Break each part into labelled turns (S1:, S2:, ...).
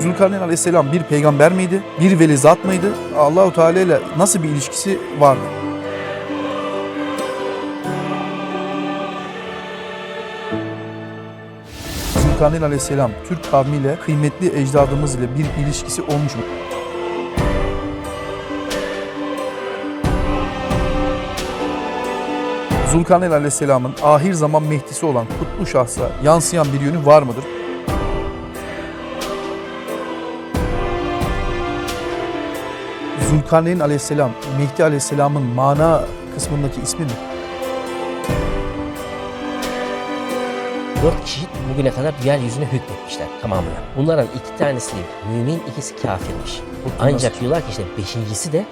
S1: Zülkarneyn aleyhisselam bir peygamber miydi? Bir veli zat mıydı? Allahu Teala ile nasıl bir ilişkisi vardı? Zülkarneyn aleyhisselam Türk kavmiyle kıymetli ecdadımız ile bir ilişkisi olmuş mu? Zulkarneyn aleyhisselamın ahir zaman mehdisi olan kutlu şahsa yansıyan bir yönü var mıdır? Zulkarneyn aleyhisselam, Mehdi aleyhisselamın mana kısmındaki ismi mi?
S2: Dört kişi bugüne kadar yeryüzüne hükmetmişler tamamıyla. Bunların iki tanesi mümin, ikisi kafirmiş. Ancak diyorlar ki işte beşincisi de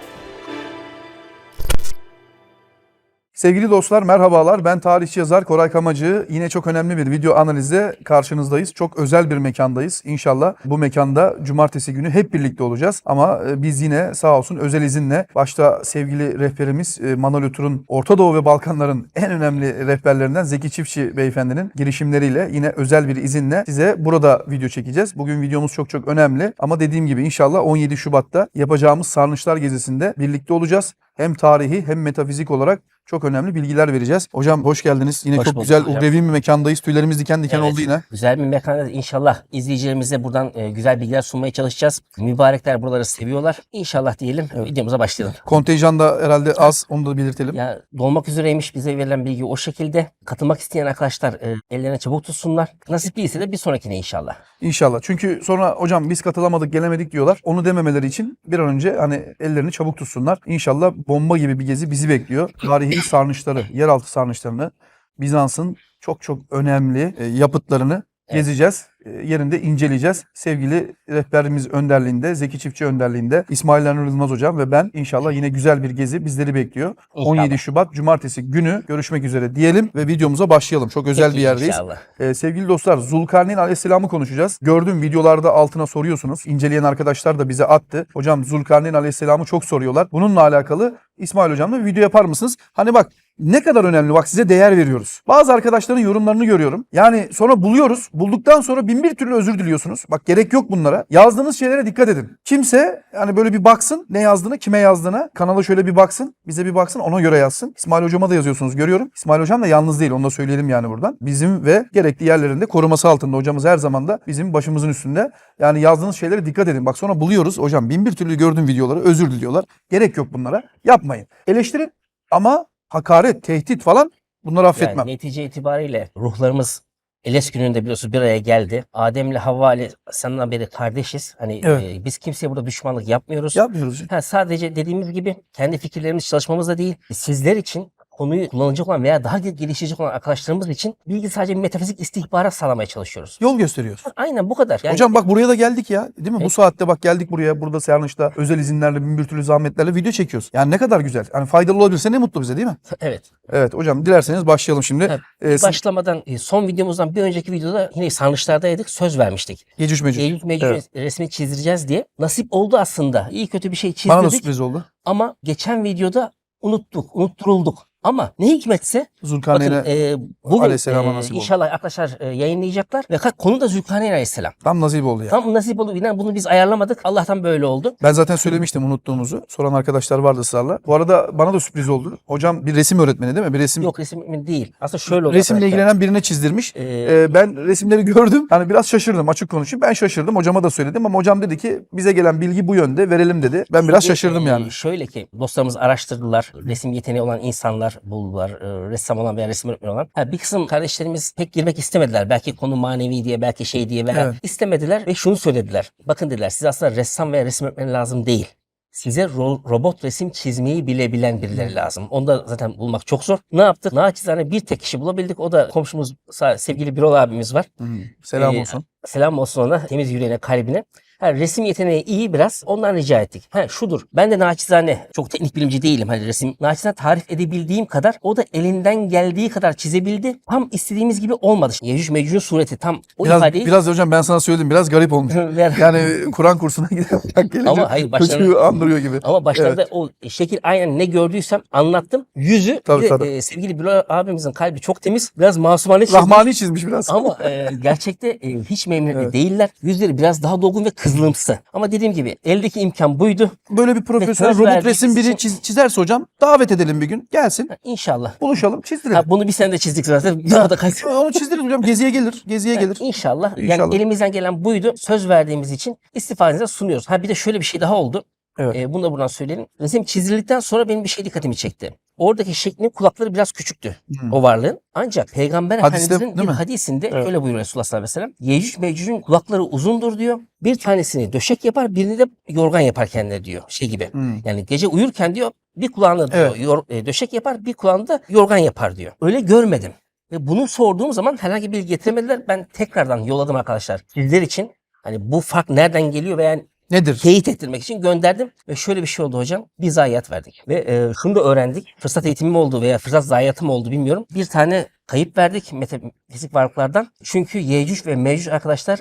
S1: Sevgili dostlar merhabalar. Ben tarihçi yazar Koray Kamacı. Yine çok önemli bir video analizde karşınızdayız. Çok özel bir mekandayız. İnşallah bu mekanda cumartesi günü hep birlikte olacağız. Ama e, biz yine sağ olsun özel izinle başta sevgili rehberimiz e, Manol Ötür'ün Orta Doğu ve Balkanların en önemli rehberlerinden Zeki Çiftçi beyefendinin girişimleriyle yine özel bir izinle size burada video çekeceğiz. Bugün videomuz çok çok önemli ama dediğim gibi inşallah 17 Şubat'ta yapacağımız Sarnıçlar gezisinde birlikte olacağız. Hem tarihi hem metafizik olarak çok önemli bilgiler vereceğiz. Hocam hoş geldiniz. Yine
S2: Hoş
S1: çok
S2: bulduk
S1: güzel
S2: hocam.
S1: ugrevi bir mekandayız. Tüylerimiz diken diken
S2: Evet.
S1: oldu yine.
S2: güzel bir mekanda inşallah izleyicilerimize buradan e, güzel bilgiler sunmaya çalışacağız. Mübarekler buraları seviyorlar. İnşallah diyelim videomuza başlayalım.
S1: Kontenjan da herhalde az. Onu da belirtelim.
S2: Ya dolmak üzereymiş bize verilen bilgi o şekilde. Katılmak isteyen arkadaşlar e, ellerine çabuk tutsunlar. Nasip değilse de bir sonrakine inşallah.
S1: İnşallah. Çünkü sonra hocam biz katılamadık, gelemedik diyorlar. Onu dememeleri için bir an önce hani ellerini çabuk tutsunlar. İnşallah bomba gibi bir gezi bizi bekliyor. Tarihi sarnıçları, yeraltı sarnıçlarını, Bizans'ın çok çok önemli e, yapıtlarını gezeceğiz. E, Yerinde inceleyeceğiz. Sevgili rehberimiz önderliğinde, Zeki Çiftçi önderliğinde İsmail Ernur Yılmaz hocam ve ben inşallah yine güzel bir gezi bizleri bekliyor.
S2: İnşallah.
S1: 17 Şubat Cumartesi günü görüşmek üzere diyelim ve videomuza başlayalım. Çok özel
S2: Peki,
S1: bir yerdeyiz.
S2: İnşallah.
S1: Ee, sevgili dostlar Zulkarneyn Aleyhisselam'ı konuşacağız. Gördüğüm videolarda altına soruyorsunuz. İnceleyen arkadaşlar da bize attı. Hocam Zulkarneyn Aleyhisselam'ı çok soruyorlar. Bununla alakalı İsmail Hocam'la bir video yapar mısınız? Hani bak ne kadar önemli bak size değer veriyoruz. Bazı arkadaşların yorumlarını görüyorum. Yani sonra buluyoruz. Bulduktan sonra bin bir türlü özür diliyorsunuz. Bak gerek yok bunlara. Yazdığınız şeylere dikkat edin. Kimse yani böyle bir baksın ne yazdığını, kime yazdığına. Kanala şöyle bir baksın. Bize bir baksın ona göre yazsın. İsmail Hocam'a da yazıyorsunuz görüyorum. İsmail Hocam da yalnız değil onu da söyleyelim yani buradan. Bizim ve gerekli yerlerinde koruması altında hocamız her zaman da bizim başımızın üstünde. Yani yazdığınız şeylere dikkat edin. Bak sonra buluyoruz. Hocam bin bir türlü gördüğüm videoları özür diliyorlar. Gerek yok bunlara. Yapmayın. Eleştirin ama hakaret, tehdit falan bunları affetmem.
S2: Yani netice itibariyle ruhlarımız Eles gününde biliyorsunuz bir araya geldi. Adem'le Havva senden beri kardeşiz. Hani
S1: Evet.
S2: e, biz kimseye burada düşmanlık yapmıyoruz.
S1: Yapmıyoruz.
S2: Ha, sadece dediğimiz gibi kendi fikirlerimiz çalışmamız da değil. Sizler için konuyu kullanacak olan veya daha gelişecek olan arkadaşlarımız için bilgi sadece metafizik istihbarat sağlamaya çalışıyoruz.
S1: Yol gösteriyoruz.
S2: Aynen bu kadar. Yani
S1: Hocam bak buraya da geldik ya. Değil mi? Bu
S2: Evet.
S1: saatte bak geldik buraya. Burada Sernış'ta özel izinlerle bin bir türlü zahmetlerle video çekiyoruz. Yani ne kadar güzel. Yani faydalı olabilirse ne mutlu bize değil mi?
S2: evet.
S1: Evet hocam dilerseniz başlayalım şimdi.
S2: Evet.
S1: Ee,
S2: Başlamadan e, son videomuzdan bir önceki videoda yine sarnıçlardaydık. Söz vermiştik.
S1: Yecüc Mecüc.
S2: Eylül Mecnun
S1: Evet.
S2: resmini çizdireceğiz diye. Nasip oldu aslında. İyi kötü bir şey
S1: Bana da
S2: çizdirdik.
S1: sürpriz oldu.
S2: Ama geçen videoda unuttuk, unutturulduk. Ama ne hikmetse bakın
S1: Zulkarneyn'e
S2: e, bugün
S1: Aleyhisselam'a
S2: e,
S1: nasip oldu.
S2: inşallah arkadaşlar e, yayınlayacaklar. Ve konu da Zülkarneyn Aleyhisselam.
S1: tam nasip oldu ya.
S2: Tam nasip oldu. İnan bunu biz ayarlamadık. Allah'tan böyle oldu.
S1: Ben zaten söylemiştim unuttuğunuzu. Soran arkadaşlar vardı ısrarla. Bu arada bana da sürpriz oldu. Hocam bir resim öğretmeni değil mi? Bir resim
S2: Yok resim değil. Aslında şöyle oldu.
S1: resimle
S2: arkadaşlar.
S1: ilgilenen birine çizdirmiş.
S2: Ee,
S1: Ee, ben resimleri gördüm. Hani biraz şaşırdım açık konuşayım. Ben şaşırdım. Hocama da söyledim ama hocam dedi ki bize gelen bilgi bu yönde verelim dedi. Ben biraz
S2: Şimdi,
S1: şaşırdım
S2: e,
S1: yani.
S2: Şöyle ki dostlarımız araştırdılar. Resim yeteneği olan insanlar buldular. E, ressam olan veya resim öğretmeni olan. Ha, bir kısım kardeşlerimiz pek girmek istemediler. Belki konu manevi diye belki şey diye veya
S1: Evet.
S2: istemediler ve şunu söylediler. Bakın dediler size aslında ressam veya resim öğretmeni lazım değil. Size ro- robot resim çizmeyi bilebilen birileri lazım. Onu da zaten bulmak çok zor. Ne yaptık? Naçizane bir tek kişi bulabildik. O da komşumuz sevgili Birol abimiz var.
S1: Hmm, Selam
S2: Ee,
S1: olsun.
S2: Selam olsun ona. Temiz yüreğine, kalbine. Ha, resim yeteneği iyi biraz. Ondan rica ettik. Ha, şudur. Ben de naçizane çok teknik bilimci değilim. Hani resim naçizane tarif edebildiğim kadar o da elinden geldiği kadar çizebildi. Tam istediğimiz gibi olmadı. Yecüc Mecüc'ün sureti tam o
S1: Biraz,
S2: ifadeyi
S1: biraz hocam ben sana söyledim biraz garip olmuş. Yani Kur'an kursuna giden gelince
S2: Ama hayır,
S1: çocuğu andırıyor gibi.
S2: Ama başlarda o şekil aynen ne gördüysem anlattım. Yüzü
S1: Tabii,
S2: de,
S1: tabii.
S2: e, sevgili Bilal abimizin kalbi çok temiz. Biraz masumane çizmiş.
S1: Rahmani çizmiş biraz.
S2: Ama e, gerçekte e, hiç memnun
S1: Evet.
S2: değiller. Yüzleri biraz daha dolgun ve kızılımsı. Ama dediğim gibi eldeki imkan buydu.
S1: Böyle bir profesyonel robot
S2: verdiğiniz
S1: resim biri çiz- çizerse hocam davet edelim bir gün. Gelsin.
S2: Ha, İnşallah.
S1: Buluşalım çizdirelim.
S2: Ha, bunu bir sene de çizdik zaten. Daha da kaç.
S1: Onu çizdiririz hocam. Geziye gelir. Geziye gelir.
S2: İnşallah.
S1: İnşallah.
S2: Yani elimizden gelen buydu. Söz verdiğimiz için istifadenize sunuyoruz. Ha bir de şöyle bir şey daha oldu.
S1: Evet.
S2: Ee, bunu da buradan söyleyelim. Resim çizildikten sonra benim bir şey dikkatimi çekti. Oradaki şeklin kulakları biraz küçüktü
S1: Hmm.
S2: o varlığın. Ancak Peygamber
S1: Hadiste,
S2: Efendimiz'in bir
S1: mi?
S2: hadisinde
S1: Evet.
S2: öyle buyuruyor Resulullah sallallahu aleyhi ve sellem. Yecüc Mecüc'ün kulakları uzundur diyor. Bir tanesini döşek yapar birini de yorgan yapar kendine diyor. Şey gibi.
S1: Hmm.
S2: Yani gece uyurken diyor bir kulağını diyor,
S1: Evet.
S2: yor- e, döşek yapar bir kulağını da yorgan yapar diyor. Öyle görmedim. Ve bunu sorduğum zaman herhangi bir bilgi getiremediler. Ben tekrardan yolladım arkadaşlar. Sizler için hani bu fark nereden geliyor veya
S1: Nedir?
S2: teyit ettirmek için gönderdim. Ve şöyle bir şey oldu hocam. Bir zayiat verdik. Ve e, şunu da öğrendik. Fırsat eğitimi mi oldu veya fırsat zayiatı mı oldu bilmiyorum. Bir tane kayıp verdik metafizik varlıklardan. Çünkü Yecüc ve Mecüc arkadaşlar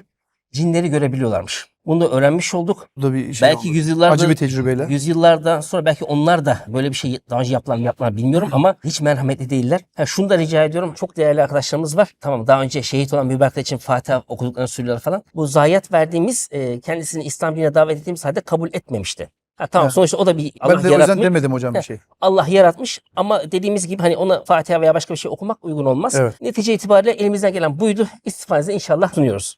S2: cinleri görebiliyorlarmış. Bunu da öğrenmiş olduk.
S1: Bu da bir şey
S2: Belki
S1: oldu.
S2: yüzyıllarda
S1: Acı bir tecrübeyle.
S2: Yüzyıllardan sonra belki onlar da böyle bir şey daha önce yaptılar mı yaptılar bilmiyorum ama hiç merhametli değiller. Ha, şunu da rica ediyorum. Çok değerli arkadaşlarımız var. Tamam daha önce şehit olan mübarekler için Fatiha okuduklarını söylüyorlar falan. Bu zayiat verdiğimiz e, kendisini İslam dinine davet ettiğimiz halde kabul etmemişti. Ha, tamam
S1: Evet.
S2: sonuçta o da bir Allah
S1: Ben de
S2: yaratmış.
S1: demedim hocam bir şey.
S2: Allah yaratmış ama dediğimiz gibi hani ona Fatiha veya başka bir şey okumak uygun olmaz.
S1: Evet.
S2: Netice itibariyle elimizden gelen buydu. İstifadenize inşallah sunuyoruz.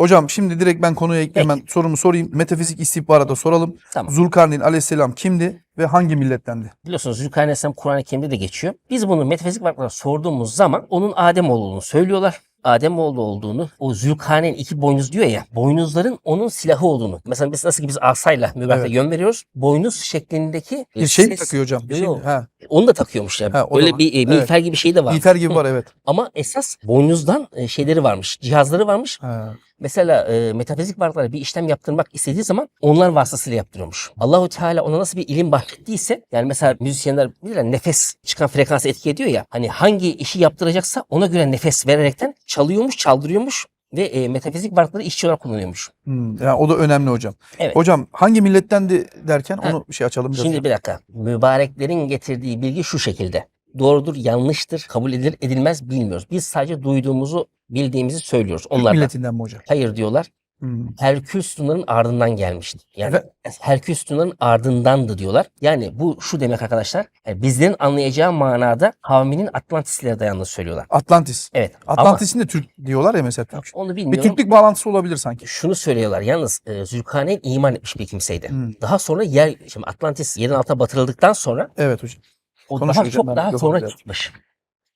S1: Hocam şimdi direkt ben konuya hemen sorumu sorayım. Metafizik istihbarata soralım.
S2: Tamam.
S1: Zulkarneyn aleyhisselam kimdi ve hangi millettendi?
S2: Biliyorsunuz Zülkarneyn Aleyhisselam Kur'an-ı Kerim'de de geçiyor. Biz bunu metafizik varlıklara sorduğumuz zaman onun Adem olduğunu söylüyorlar. Adem oğlu olduğunu, o Zülkarneyn iki boynuz diyor ya, boynuzların onun silahı olduğunu. Mesela biz nasıl ki biz asayla mübarekte
S1: Evet.
S2: yön veriyoruz. Boynuz şeklinde
S1: Bir şey mi
S2: ses-
S1: takıyor hocam? Bir şey mi? Ha.
S2: Onu da takıyormuş yani.
S1: Ha,
S2: Öyle bir e,
S1: Evet.
S2: miğfer gibi bir şey de var.
S1: Miğfer gibi var evet.
S2: Ama esas boynuzdan e, şeyleri varmış, cihazları varmış.
S1: Ha.
S2: Mesela e, metafizik varlıklara bir işlem yaptırmak istediği zaman onlar vasıtasıyla yaptırıyormuş. Allahu Teala ona nasıl bir ilim bahşettiyse yani mesela müzisyenler bilirler nefes çıkan frekansı etki ediyor ya. Hani hangi işi yaptıracaksa ona göre nefes vererekten çalıyormuş, çaldırıyormuş ve e, metafizik varlıkları işçi olarak kullanıyormuş.
S1: Hmm, yani o da önemli hocam.
S2: Evet.
S1: Hocam hangi millettendi derken
S2: Ha.
S1: onu şey açalım biraz.
S2: Şimdi bir dakika. Mübareklerin getirdiği bilgi şu şekilde. Doğrudur, yanlıştır, kabul edilir, edilmez bilmiyoruz. Biz sadece duyduğumuzu, bildiğimizi söylüyoruz. Onlar
S1: milletinden mi hocam?
S2: hayır diyorlar.
S1: Hmm.
S2: Herkül sütunların ardından gelmişti. Yani
S1: Evet.
S2: Herkül sütunların ardındandı diyorlar. Yani bu şu demek arkadaşlar. yani bizlerin anlayacağı manada kavminin Atlantislere dayandığını söylüyorlar.
S1: Atlantis.
S2: Evet. Ama
S1: Atlantis'in de Türk diyorlar ya mesela Türk.
S2: onu
S1: Bir
S2: bilmiyorum.
S1: Türklük bağlantısı olabilir sanki.
S2: Şunu söylüyorlar. Yalnız e, Zülkarneyn iman etmiş bir kimseydi.
S1: Hmm.
S2: Daha sonra yer, şimdi Atlantis yerin altına batırıldıktan sonra
S1: Evet hocam.
S2: O
S1: Konuş
S2: daha
S1: hocam,
S2: çok daha sonra çıkmış.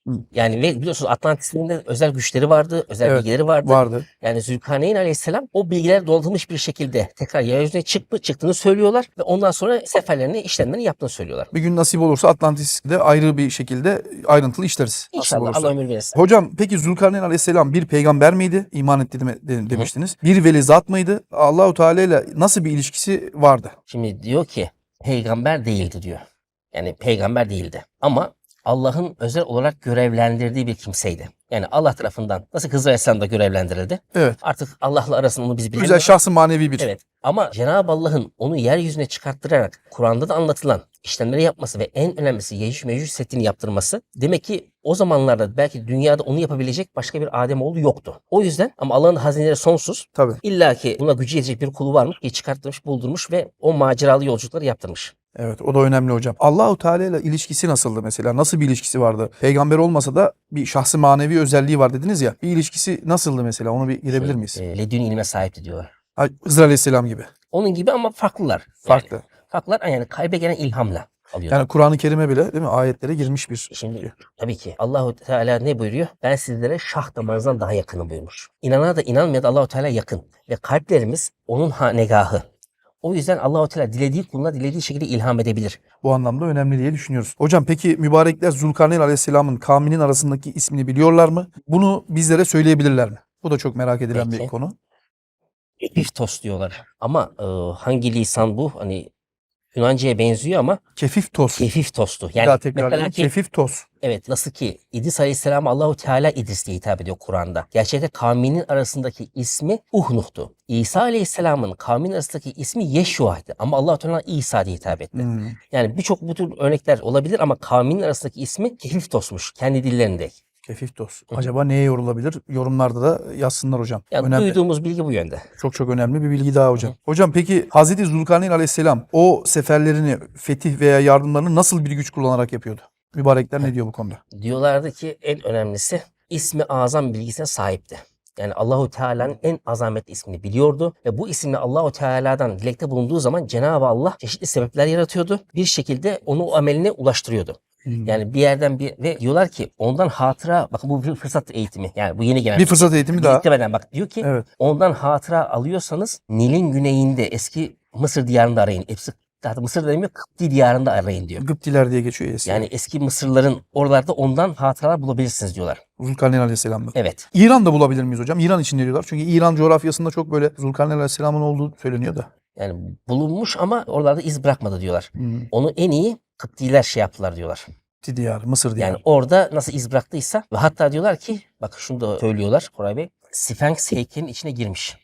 S1: Hı.
S2: Yani ve biliyorsunuz Atlantis'in de özel güçleri vardı, özel
S1: Evet,
S2: bilgileri vardı.
S1: Vardı.
S2: Yani Zülkarneyn aleyhisselam o bilgiler doldurulmuş bir şekilde tekrar yeryüzüne çıktı, çıktığını söylüyorlar ve ondan sonra seferlerini, işlemlerini yaptığını söylüyorlar.
S1: Bir gün nasip olursa Atlantis'de ayrı bir şekilde ayrıntılı işleriz.
S2: İnşallah. Allah ömür verirse.
S1: Hocam peki Zülkarneyn Aleyhisselam bir peygamber miydi? İman etti de- demiştiniz. Bir veli zat mıydı? Allahu Teala ile nasıl bir ilişkisi vardı?
S2: Şimdi diyor ki peygamber değildi diyor. Yani peygamber değildi. Ama Allah'ın özel olarak görevlendirdiği bir kimseydi. Yani Allah tarafından nasıl Hızır Aleyhisselam da görevlendirildi.
S1: Evet.
S2: Artık Allah'la arasında onu biz
S1: Güzel
S2: bilemiyoruz.
S1: şahsı manevi bir.
S2: Evet. Ama Cenab-ı Allah'ın onu yeryüzüne çıkarttırarak Kur'an'da da anlatılan işlemleri yapması ve en önemlisi Yecüc Mecüc setini yaptırması demek ki o zamanlarda belki dünyada onu yapabilecek başka bir Ademoğlu yoktu. O yüzden ama Allah'ın hazineleri sonsuz.
S1: Tabii.
S2: İlla ki buna gücü yetecek bir kulu varmış ki çıkarttırmış, buldurmuş ve o maceralı yolculukları yaptırmış.
S1: Evet o da önemli hocam. Allahu Teala ile ilişkisi nasıldı mesela? Nasıl bir ilişkisi vardı? Peygamber olmasa da bir şahsı manevi özelliği var dediniz ya. Bir ilişkisi nasıldı mesela? Onu bir girebilir miyiz?
S2: E, ledün ilme sahipti diyorlar.
S1: Ha, Hızır Aleyhisselam gibi.
S2: Onun gibi ama farklılar. Yani
S1: Farklı.
S2: farklılar yani kalbe gelen ilhamla alıyor.
S1: Yani Kur'an-ı Kerim'e bile değil mi? Ayetlere girmiş bir.
S2: Şimdi tabii ki Allahu Teala ne buyuruyor? Ben sizlere şah damarınızdan daha yakınım buyurmuş. İnana da inanmaya da Allahu Teala yakın ve kalplerimiz onun hanegahı. O yüzden Allahu Teala dilediği kuluna dilediği şekilde ilham edebilir.
S1: Bu anlamda önemli diye düşünüyoruz. Hocam peki mübarekler Zulkarneyn Aleyhisselam'ın kavminin arasındaki ismini biliyorlar mı? Bunu bizlere söyleyebilirler mi? Bu da çok merak edilen bir
S2: Peki.
S1: konu.
S2: Epiftos diyorlar. Ama e, hangi lisan bu? Hani Yunanca'ya benziyor ama
S1: Kefif toz.
S2: kefif tostu. Yani
S1: daha tekrar
S2: mesela ki
S1: Kefif toz.
S2: Evet nasıl ki İdris Aleyhisselam Allahu Teala İdris diye hitap ediyor Kur'an'da. Gerçekte kavminin arasındaki ismi Uhnuh'tu. İsa Aleyhisselam'ın kavminin arasındaki ismi Yeşua'ydı ama Allah Teala İsa diye hitap etti.
S1: Hmm.
S2: Yani birçok bu tür örnekler olabilir ama kavminin arasındaki ismi Kefiftos kendi dillerinde.
S1: Kefif toz. Acaba neye yorulabilir? Yorumlarda da yazsınlar hocam.
S2: Yani
S1: önemli.
S2: duyduğumuz bilgi bu yönde.
S1: Çok çok önemli bir bilgi daha hocam. Hocam peki Hazreti Zulkarneyn aleyhisselam o seferlerini, fetih veya yardımlarını nasıl bir güç kullanarak yapıyordu? Mübarekler ne diyor bu konuda?
S2: Diyorlardı ki en önemlisi ismi azam bilgisine sahipti. Yani Allahu Teala'nın en azametli ismini biliyordu ve bu isimle Allahu Teala'dan dilekte bulunduğu zaman Cenab-ı Allah çeşitli sebepler yaratıyordu. Bir şekilde onu o ameline ulaştırıyordu. Yani bir yerden bir ve diyorlar ki ondan hatıra bakın bu bir fırsat eğitimi. Yani bu yeni gelen
S1: Bir fırsat eğitimi daha.
S2: Muhtemelen bak diyor ki
S1: Evet.
S2: ondan hatıra alıyorsanız Nil'in güneyinde eski Mısır diyarında arayın. Hepsi hatta Mısır demiyor Kıpti diyarında arayın diyor.
S1: Gıptiler diye geçiyor eski.
S2: Yani eski Mısırların oralarda ondan hatıralar bulabilirsiniz diyorlar.
S1: Zulkarneyn aleyhisselam'da.
S2: Evet.
S1: İran'da bulabilir miyiz hocam? İran için diyorlar? Çünkü İran coğrafyasında çok böyle Zulkarneyn aleyhisselamın olduğu söyleniyor da.
S2: Yani bulunmuş ama oralarda iz bırakmadı diyorlar.
S1: Hmm.
S2: Onu en iyi Kıptiler şey yaptılar diyorlar.
S1: Gıpti diyarı, Mısır diyarı.
S2: Yani orada nasıl iz bıraktıysa ve hatta diyorlar ki bak şunu da söylüyorlar Koray Bey. Sphinx heykelinin içine girmiş.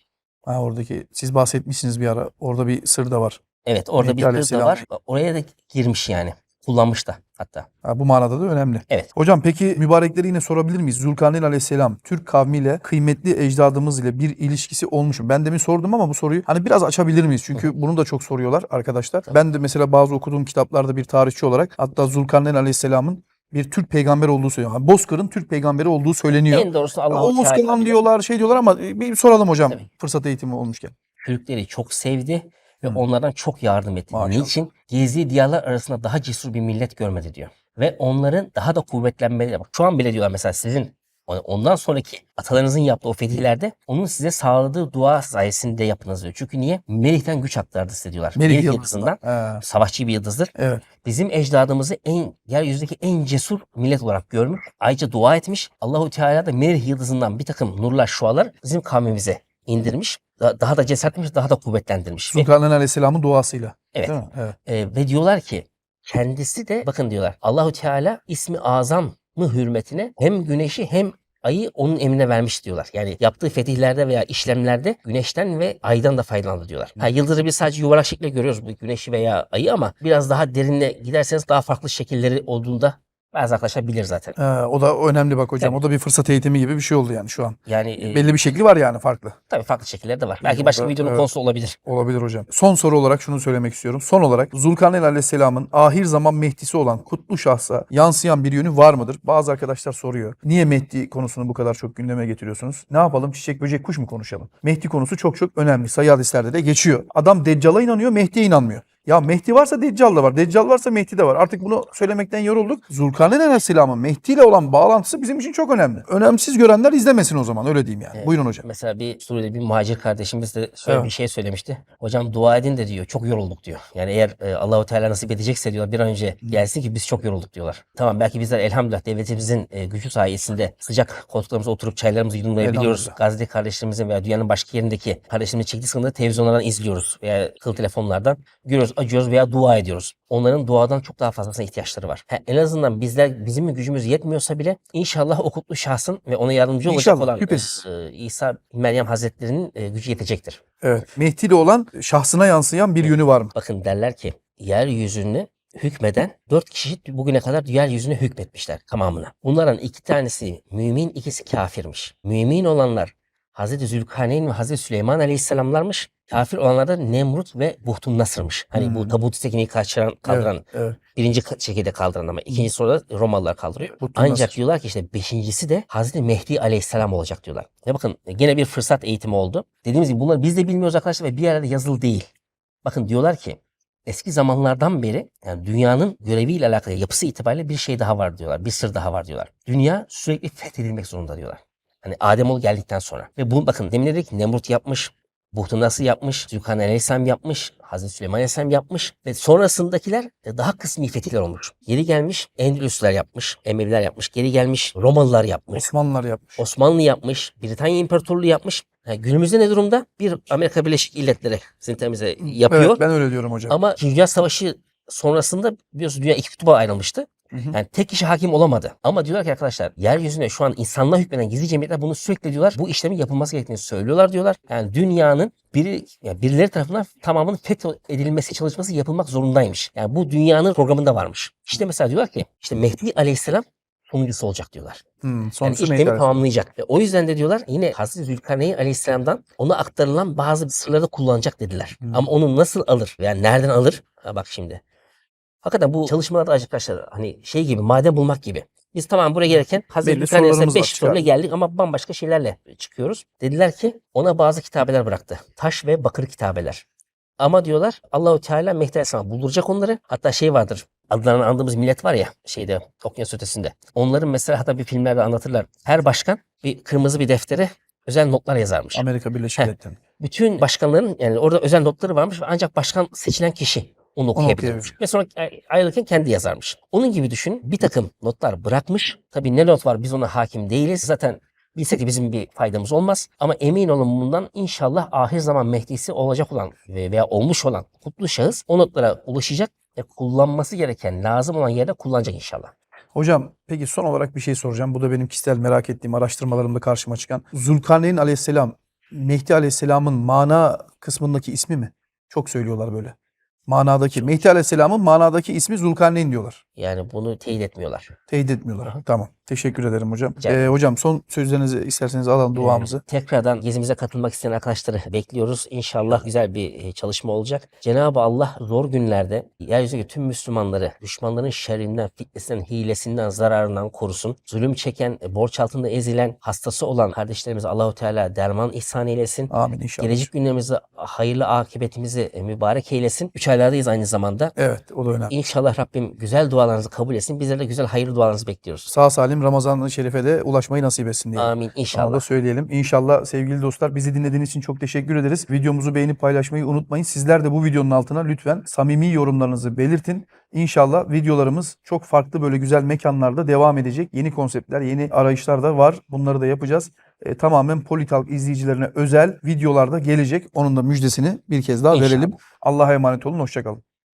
S1: Ha, oradaki siz bahsetmişsiniz bir ara. Orada bir sır da var.
S2: Evet orada
S1: Mehdi
S2: bir kız da var. Oraya da girmiş yani. Kullanmış da hatta.
S1: Ha, bu manada da önemli.
S2: Evet.
S1: Hocam peki mübarekleri yine sorabilir miyiz? Zulkarneyn aleyhisselam Türk kavmiyle kıymetli ecdadımız ile bir ilişkisi olmuş mu? Ben demin sordum ama bu soruyu hani biraz açabilir miyiz? Çünkü bunu da çok soruyorlar arkadaşlar. Ben de mesela bazı okuduğum kitaplarda bir tarihçi olarak hatta Zulkarneyn aleyhisselamın bir Türk peygamber olduğu söyleniyor. Yani Bozkır'ın Türk peygamberi olduğu söyleniyor.
S2: En doğrusu Allah
S1: Olmaz falan diyorlar şey diyorlar ama bir soralım hocam
S2: Tabii.
S1: fırsat eğitimi olmuşken.
S2: Türkleri çok sevdi ve
S1: Hı.
S2: onlardan çok yardım etti.
S1: Maşallah.
S2: Niçin? Gezdiği diyarlar arasında daha cesur bir millet görmedi diyor. Ve onların daha da kuvvetlenmeleri. Bak şu an bile diyorlar mesela sizin ondan sonraki atalarınızın yaptığı o fetihlerde onun size sağladığı dua sayesinde yapınız diyor. Çünkü niye? Melih'ten güç aktardı size diyorlar.
S1: Melih
S2: Melih
S1: yıldızından. He,
S2: savaşçı bir yıldızdır.
S1: evet.
S2: Bizim ecdadımızı en yeryüzündeki en cesur millet olarak görmüş. Ayrıca dua etmiş. Allahu Teala da Melih yıldızından bir takım nurlar, şualar bizim kavmimize indirmiş. Da- Daha da cesaretlenmiş, daha da kuvvetlendirmiş. Ve,
S1: Zulkarneyn aleyhisselamın duasıyla.
S2: evet.
S1: Değil mi? Evet.
S2: e, ve diyorlar ki kendisi de bakın diyorlar. Allahu Teala ismi azam mı hürmetine hem güneşi hem ayı onun emrine vermiş diyorlar. Yani yaptığı fetihlerde veya işlemlerde güneşten ve aydan da faydalandı diyorlar. Ha, yıldızı biz sadece yuvarlak şekilde görüyoruz bu güneşi veya ayı ama biraz daha derinle giderseniz daha farklı şekilleri olduğunda bazı arkadaşlar bilir zaten.
S1: Ee, o da önemli bak hocam.
S2: Tabii.
S1: O da bir fırsat eğitimi gibi bir şey oldu yani şu an.
S2: Yani e,
S1: Belli bir şekli var yani farklı.
S2: tabii farklı şekilleri de var. Belki başka bir videonun
S1: Evet.
S2: konusu olabilir.
S1: Olabilir hocam. Son soru olarak şunu söylemek istiyorum. Son olarak Zulkarneyn Aleyhisselam'ın ahir zaman Mehdi'si olan kutlu şahsa yansıyan bir yönü var mıdır? Bazı arkadaşlar soruyor. Niye Mehdi konusunu bu kadar çok gündeme getiriyorsunuz? Ne yapalım? Çiçek, böcek, kuş mu konuşalım? Mehdi konusu çok çok önemli. Sayı hadislerde de geçiyor. Adam Deccal'a inanıyor, Mehdi'ye inanmıyor. Ya Mehdi varsa Deccal da var. Deccal varsa Mehdi de var. Artık bunu söylemekten yorulduk. Zulkarneyn Aleyhisselam'ın Mehdi ile olan bağlantısı bizim için çok önemli. Önemsiz görenler izlemesin o zaman. Öyle diyeyim yani. Buyurun hocam.
S2: Mesela bir Suriye'de bir muhacir kardeşimiz de şöyle
S1: Evet.
S2: bir şey söylemişti. Hocam dua edin de diyor. Çok yorulduk diyor. Yani eğer e, Allahu Teala nasip edecekse diyorlar bir an önce gelsin ki biz çok yorulduk diyorlar. Tamam belki bizler elhamdülillah devletimizin e, gücü sayesinde sıcak koltuklarımıza oturup çaylarımızı yudumlayabiliyoruz.
S1: Elhamdülillah.
S2: Gazze kardeşlerimizin veya dünyanın başka yerindeki kardeşlerimizin çektiği sıkıntıları televizyonlardan izliyoruz veya kıl telefonlardan görüyoruz, acıyoruz veya dua ediyoruz. Onların duadan çok daha fazlasına ihtiyaçları var. Ha, en azından bizler bizim gücümüz yetmiyorsa bile inşallah o kutlu şahsın ve ona yardımcı olacak
S1: İnşallah,
S2: olan e, İsa Meryem Hazretlerinin e, gücü yetecektir.
S1: Evet. Mehdi ile olan şahsına yansıyan bir yönü var mı?
S2: Bakın derler ki yeryüzünü hükmeden dört kişi bugüne kadar yeryüzüne hükmetmişler tamamına. Bunların iki tanesi mümin, ikisi kafirmiş. Mümin olanlar Hazreti Zülkarneyn ve Hazreti Süleyman Aleyhisselamlarmış. Kafir olanlar da Nemrut ve Buhtun Nasır'mış. Hani
S1: Hmm.
S2: bu tabut tekniği kaçıran, kaldıran,
S1: Evet, evet.
S2: birinci şekilde kaldıran ama ikinci sonra Romalılar kaldırıyor.
S1: Buhtun
S2: Ancak
S1: Nasır.
S2: diyorlar ki işte beşincisi de Hazreti Mehdi Aleyhisselam olacak diyorlar. Ve bakın gene bir fırsat eğitimi oldu. Dediğimiz gibi bunları biz de bilmiyoruz arkadaşlar ve bir yerde yazılı değil. Bakın diyorlar ki eski zamanlardan beri yani dünyanın göreviyle alakalı yapısı itibariyle bir şey daha var diyorlar. Bir sır daha var diyorlar. Dünya sürekli fethedilmek zorunda diyorlar. Hani Ademoğlu geldikten sonra. Ve bu bakın demin dedik Nemrut yapmış, Buhtun Nasır yapmış, Zülkarneyn Aleyhisselam yapmış, Hazreti Süleyman Aleyhisselam yapmış ve sonrasındakiler e, daha kısmi fetihler olmuş. Geri gelmiş Endülüsler yapmış, Emeviler yapmış, geri gelmiş Romalılar yapmış,
S1: Osmanlılar yapmış.
S2: Osmanlı yapmış, Britanya İmparatorluğu yapmış Ha, günümüzde ne durumda? Bir Amerika Birleşik Devletleri sintemize yapıyor.
S1: Evet, ben öyle diyorum hocam.
S2: Ama Dünya Savaşı sonrasında biliyorsunuz dünya iki kutuba ayrılmıştı. Yani tek kişi hakim olamadı. Ama diyorlar ki arkadaşlar yeryüzüne şu an insanlığa hükmeden gizli cemiyetler bunu sürekli diyorlar. Bu işlemin yapılması gerektiğini söylüyorlar diyorlar. Yani dünyanın biri, yani birileri tarafından tamamının fethedilmesi çalışması yapılmak zorundaymış. Yani bu dünyanın programında varmış. İşte mesela diyorlar ki işte Mehdi Aleyhisselam sonuncusu olacak diyorlar.
S1: Hmm,
S2: Yani işlemi tamamlayacak. Ve o yüzden de diyorlar yine Hazreti Zülkarneyn Aleyhisselam'dan ona aktarılan bazı sırları da kullanacak dediler.
S1: Hmm.
S2: Ama onu nasıl alır? Yani nereden alır? Ha bak şimdi. Hakikaten bu çalışmalarda arkadaşlar hani şey gibi maden bulmak gibi. Biz tamam buraya gelirken Hazreti
S1: var,
S2: 5 soruyla geldik ama bambaşka şeylerle çıkıyoruz. Dediler ki ona bazı kitabeler bıraktı. Taş ve bakır kitabeler. Ama diyorlar Allahu Teala Mehdi Aleyhisselam bulduracak onları. Hatta şey vardır. Adlarını andığımız millet var ya şeyde okyanus ötesinde. Onların mesela hatta bir filmlerde anlatırlar. Her başkan bir kırmızı bir deftere özel notlar yazarmış.
S1: Amerika Birleşik. Devletleri.
S2: Bütün başkanların yani orada özel notları varmış ve ancak başkan seçilen kişi onu okuyabilirmiş. Ve sonra ayrılırken kendi yazarmış. Onun gibi düşün bir takım notlar bırakmış. Tabii ne not var biz ona hakim değiliz. Zaten bilsek de bizim bir faydamız olmaz. Ama emin olun bundan inşallah ahir zaman Mehdi'si olacak olan ve- veya olmuş olan kutlu şahıs o notlara ulaşacak ve kullanması gereken lazım olan yerde kullanacak inşallah.
S1: Hocam peki son olarak bir şey soracağım. Bu da benim kişisel merak ettiğim araştırmalarımda karşıma çıkan. Zulkarneyn aleyhisselam Mehdi aleyhisselamın mana kısmındaki ismi mi? Çok söylüyorlar böyle. Manadaki. Mehdi aleyhisselamın manadaki ismi Zulkarneyn diyorlar.
S2: Yani bunu teyit etmiyorlar.
S1: Teyit etmiyorlar. Tamam. Teşekkür ederim hocam.
S2: Rica ederim.
S1: Ee, hocam son sözlerinizi isterseniz alalım duamızı.
S2: Ee, tekrardan gezimize katılmak isteyen arkadaşları bekliyoruz. İnşallah güzel bir e, çalışma olacak. Cenab-ı Allah zor günlerde yeryüzündeki tüm Müslümanları düşmanların şerrinden, fitnesinden, hilesinden, zararından korusun. Zulüm çeken, e, borç altında ezilen, hastası olan kardeşlerimize Allahu Teala derman ihsan eylesin.
S1: Amin inşallah.
S2: Gelecek günlerimizi hayırlı akıbetimizi e, mübarek eylesin. Üç aylardayız aynı zamanda.
S1: Evet o da önemli.
S2: İnşallah Rabbim güzel dualarınızı kabul etsin. Bizlere de güzel hayırlı dualarınızı bekliyoruz.
S1: Sağ salim Ramazan-ı Şerif'e de ulaşmayı nasip etsin diye.
S2: Amin
S1: Onu da
S2: inşallah.
S1: söyleyelim. İnşallah sevgili dostlar bizi dinlediğiniz için çok teşekkür ederiz. Videomuzu beğenip paylaşmayı unutmayın. Sizler de bu videonun altına lütfen samimi yorumlarınızı belirtin. İnşallah videolarımız çok farklı böyle güzel mekanlarda devam edecek. Yeni konseptler, yeni arayışlar da var. Bunları da yapacağız. E, tamamen Politalk izleyicilerine özel videolarda gelecek. Onun da müjdesini bir kez daha
S2: İnşallah.
S1: verelim. Allah'a emanet olun. Hoşçakalın.